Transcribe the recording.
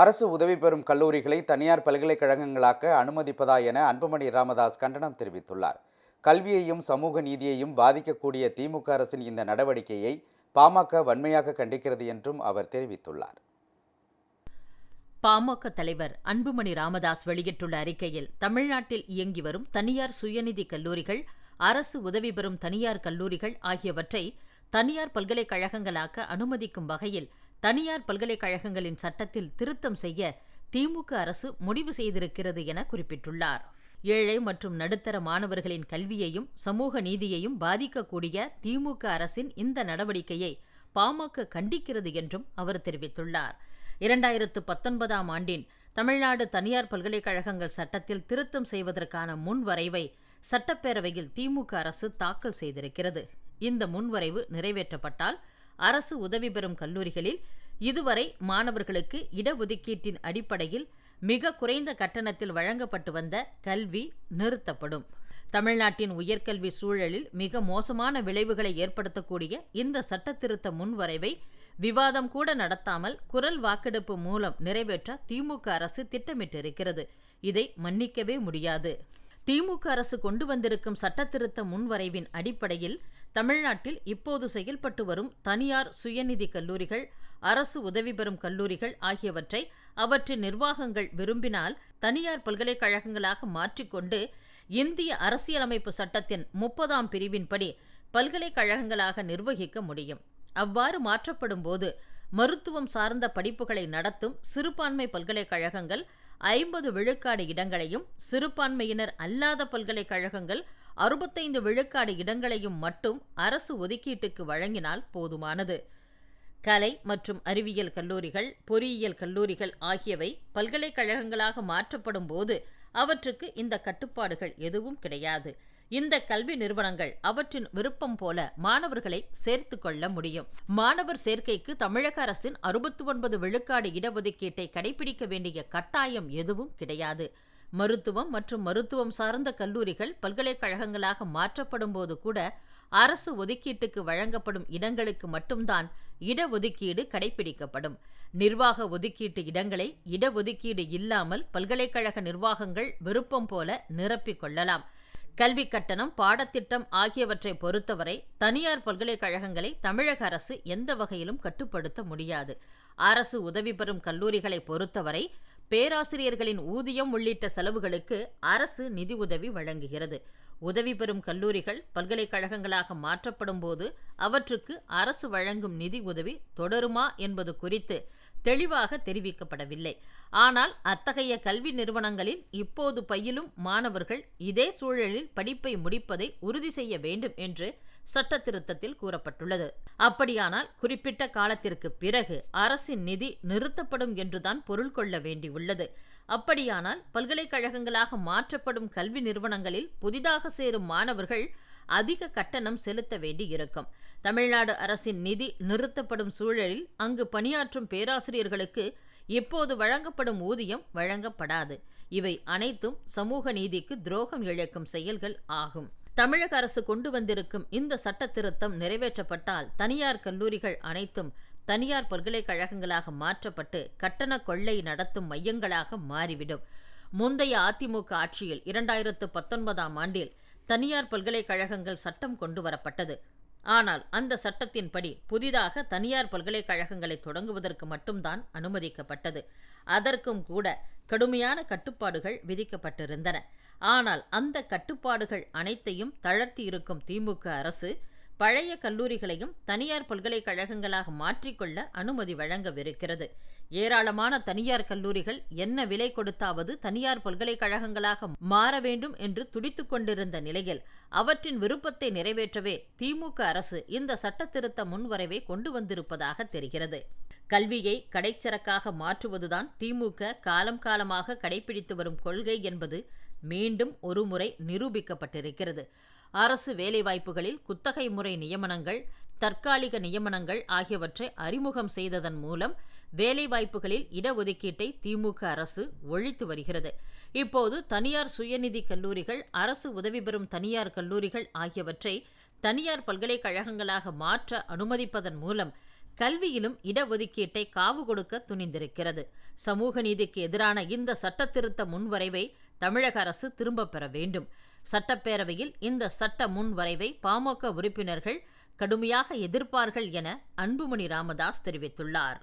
அரசு உதவி பெறும் கல்லூரிகளை தனியார் பல்கலைக்கழகங்களாக்க அனுமதிப்பதா என அன்புமணி ராமதாஸ் கண்டனம் தெரிவித்துள்ளார். கல்வியையும் சமூக நீதியையும் பாதிக்கக்கூடிய திமுக அரசின் இந்த நடவடிக்கையை பாமக வன்மையாக கண்டிக்கிறது என்றும் அவர் தெரிவித்துள்ளார். பாமக தலைவர் அன்புமணி ராமதாஸ் வெளியிட்டுள்ள அறிக்கையில் தமிழ்நாட்டில் இயங்கி வரும் தனியார் சுயநிதி கல்லூரிகள் அரசு உதவி பெறும் தனியார் கல்லூரிகள் ஆகியவற்றை தனியார் பல்கலைக்கழகங்களாக்க அனுமதிக்கும் வகையில் தனியார் பல்கலைக்கழகங்களின் சட்டத்தில் திருத்தம் செய்ய திமுக அரசு முடிவு செய்திருக்கிறது என குறிப்பிட்டுள்ளார். ஏழை மற்றும் நடுத்தர மாணவர்களின் கல்வியையும் சமூக நீதியையும் பாதிக்கக்கூடிய திமுக அரசின் இந்த நடவடிக்கையை பாமக கண்டிக்கிறது என்றும் அவர் தெரிவித்துள்ளார். இரண்டாயிரத்து பத்தொன்பதாம் ஆண்டின் தமிழ்நாடு தனியார் பல்கலைக்கழகங்கள் சட்டத்தில் திருத்தம் செய்வதற்கான முன்வரைவை சட்டப்பேரவையில் திமுக அரசு தாக்கல் செய்திருக்கிறது. இந்த முன்வரைவு நிறைவேற்றப்பட்டால் அரசு உதவி பெறும் கல்லூரிகளில் இதுவரை மாணவர்களுக்கு இடஒதுக்கீட்டின் அடிப்படையில் மிக குறைந்த கட்டணத்தில் வழங்கப்பட்டு வந்த கல்வி நிறுத்தப்படும். தமிழ்நாட்டின் உயர்கல்வி சூழலில் மிக மோசமான விளைவுகளை ஏற்படுத்தக்கூடிய இந்த சட்டத்திருத்த முன்வரைவை விவாதம் கூட நடத்தாமல் குரல் வாக்கெடுப்பு மூலம் நிறைவேற்ற திமுக அரசு திட்டமிட்டிருக்கிறது. இதை மன்னிக்கவே முடியாது. திமுக அரசு கொண்டு வந்திருக்கும் சட்டத்திருத்த முன்வரைவின் அடிப்படையில் தமிழ்நாட்டில் இப்போது செயல்பட்டு வரும் தனியார் சுயநிதி கல்லூரிகள் அரசு உதவி பெறும் கல்லூரிகள் ஆகியவற்றை அவற்றின் நிர்வாகங்கள் விரும்பினால் தனியார் பல்கலைக்கழகங்களாக மாற்றிக்கொண்டு இந்திய அரசியலமைப்பு சட்டத்தின் முப்பதாம் பிரிவின்படி பல்கலைக்கழகங்களாக நிர்வகிக்க முடியும். அவ்வாறு மாற்றப்படும் போது மருத்துவம் சார்ந்த படிப்புகளை நடத்தும் சிறுபான்மை பல்கலைக்கழகங்கள் ஐம்பது விழுக்காடு இடங்களையும் சிறுபான்மையினர் அல்லாத பல்கலைக்கழகங்கள் அறுபத்தைந்து விழுக்காடு இடங்களையும் மட்டும் அரசு ஒதுக்கீட்டுக்கு வழங்கினால் போதுமானது. கலை மற்றும் அறிவியல் கல்லூரிகள் பொறியியல் கல்லூரிகள் ஆகியவை பல்கலைக்கழகங்களாக மாற்றப்படும் போது அவற்றுக்கு இந்த கட்டுப்பாடுகள் எதுவும் கிடையாது. இந்த கல்வி நிறுவனங்கள் அவற்றின் விருப்பம் போல மாணவர்களை சேர்த்து கொள்ள முடியும். மாணவர் சேர்க்கைக்கு தமிழக அரசின் அறுபத்தி ஒன்பது விழுக்காடு இடஒதுக்கீட்டை கடைபிடிக்க வேண்டிய கட்டாயம் எதுவும் கிடையாது. மருத்துவம் மற்றும் மருத்துவம் சார்ந்த கல்லூரிகள் பல்கலைக்கழகங்களாக மாற்றப்படும் போது கூட அரசு ஒதுக்கீட்டுக்கு வழங்கப்படும் இடங்களுக்கு மட்டும்தான் இடஒதுக்கீடு கடைபிடிக்கப்படும். நிர்வாக ஒதுக்கீட்டு இடங்களை இடஒதுக்கீடு இல்லாமல் பல்கலைக்கழக நிர்வாகங்கள் விருப்பம் போல நிரப்பிக் கொள்ளலாம். கல்வி கட்டணம் பாடத்திட்டம் ஆகியவற்றை பொறுத்தவரை தனியார் பல்கலைக்கழகங்களை தமிழக அரசு எந்த வகையிலும் கட்டுப்படுத்த முடியாது. அரசு உதவி பெறும் கல்லூரிகளை பொறுத்தவரை பேராசிரியர்களின் ஊதியம் உள்ளிட்ட செலவுகளுக்கு அரசு நிதி உதவி வழங்குகிறது. உதவி பெறும் கல்லூரிகள் பல்கலைக்கழகங்களாக மாற்றப்படும் போது அவற்றுக்கு அரசு வழங்கும் நிதி உதவி தொடருமா என்பது குறித்து தெளிவாக தெரிவிக்கப்படவில்லை. ஆனால் அத்தகைய கல்வி நிறுவனங்களில் இப்போது பயிலும் மாணவர்கள் இதே சூழலில் படிப்பை முடிப்பதை உறுதி செய்ய வேண்டும் என்று சட்ட திருத்தத்தில் கூறப்பட்டுள்ளது. அப்படியானால் குறிப்பிட்ட காலத்திற்கு பிறகு அரசின் நிதி நிறுத்தப்படும் என்றுதான் பொருள் கொள்ள வேண்டியுள்ளது. அப்படியானால் பல்கலைக்கழகங்களாக மாற்றப்படும் கல்வி நிறுவனங்களில் புதிதாக சேரும் மாணவர்கள் அதிக கட்டணம் செலுத்த வேண்டியிருக்கும். தமிழ்நாடு அரசின் நிதி நிறுத்தப்படும் சூழலில் அங்கு பணியாற்றும் பேராசிரியர்களுக்கு இப்போது வழங்கப்படும் ஊதியம் வழங்கப்படாது. இவை அனைத்தும் சமூக நீதிக்கு துரோகம் இழைக்கும் செயல்கள் ஆகும். தமிழக அரசு கொண்டு வந்திருக்கும் இந்த சட்ட திருத்தம் நிறைவேற்றப்பட்டால் தனியார் கல்லூரிகள் அனைத்தும் தனியார் பல்கலைக்கழகங்களாக மாற்றப்பட்டு கட்டண கொள்ளை நடத்தும் மையங்களாக மாறிவிடும். முந்தைய அதிமுக ஆட்சியில் இரண்டாயிரத்து பத்தொன்பதாம் ஆண்டில் தனியார் பல்கலைக்கழகங்கள் சட்டம் கொண்டு வரப்பட்டது. ஆனால் அந்த சட்டத்தின்படி புதிதாக தனியார் பல்கலைக்கழகங்களை தொடங்குவதற்கு மட்டும்தான் அனுமதிக்கப்பட்டது. அதற்கும் கூட கடுமையான கட்டுப்பாடுகள் விதிக்கப்பட்டிருந்தன. ஆனால் அந்த கட்டுப்பாடுகள் அனைத்தையும் தளர்த்தி இருக்கும் திமுக அரசு பழைய கல்லூரிகளையும் தனியார் பல்கலைக்கழகங்களாக மாற்றிக்கொள்ள அனுமதி வழங்கவிருக்கிறது. ஏராளமான தனியார் கல்லூரிகள் என்ன விலை கொடுத்தாவது தனியார் பல்கலைக்கழகங்களாக மாற வேண்டும் என்று துடித்துக் கொண்டிருந்த நிலையில் அவற்றின் விருப்பத்தை நிறைவேற்றவே திமுக அரசு இந்த சட்டத்திருத்த முன்வரைவை கொண்டு வந்திருப்பதாக தெரிகிறது. கல்வியை கடைச்சரக்காக மாற்றுவதுதான் திமுக காலம் காலமாக கடைபிடித்து வரும் கொள்கை என்பது மீண்டும் ஒருமுறை நிரூபிக்கப்பட்டிருக்கிறது. அரசு வேலைவாய்ப்புகளில் குத்தகை முறை நியமனங்கள் தற்காலிக நியமனங்கள் ஆகியவற்றை அறிமுகம் செய்ததன் மூலம் வேலைவாய்ப்புகளில் இடஒதுக்கீட்டை திமுக அரசு ஒழித்து வருகிறது. இப்போது தனியார் சுயநிதி கல்லூரிகள் அரசு உதவி பெறும் தனியார் கல்லூரிகள் ஆகியவற்றை தனியார் பல்கலைக்கழகங்களாக மாற்ற அனுமதிப்பதன் மூலம் கல்வியிலும் இடஒதுக்கீட்டை காவு கொடுக்க துணிந்திருக்கிறது. சமூக நீதிக்கு எதிரான இந்த சட்டத்திருத்த முன்வரைவை தமிழக அரசு திரும்பப் பெற வேண்டும். சட்டப்பேரவையில் இந்த சட்ட முன்வரைவை பாமக உறுப்பினர்கள் கடுமையாக எதிர்ப்பார்கள் என அன்புமணி ராமதாஸ் தெரிவித்துள்ளார்.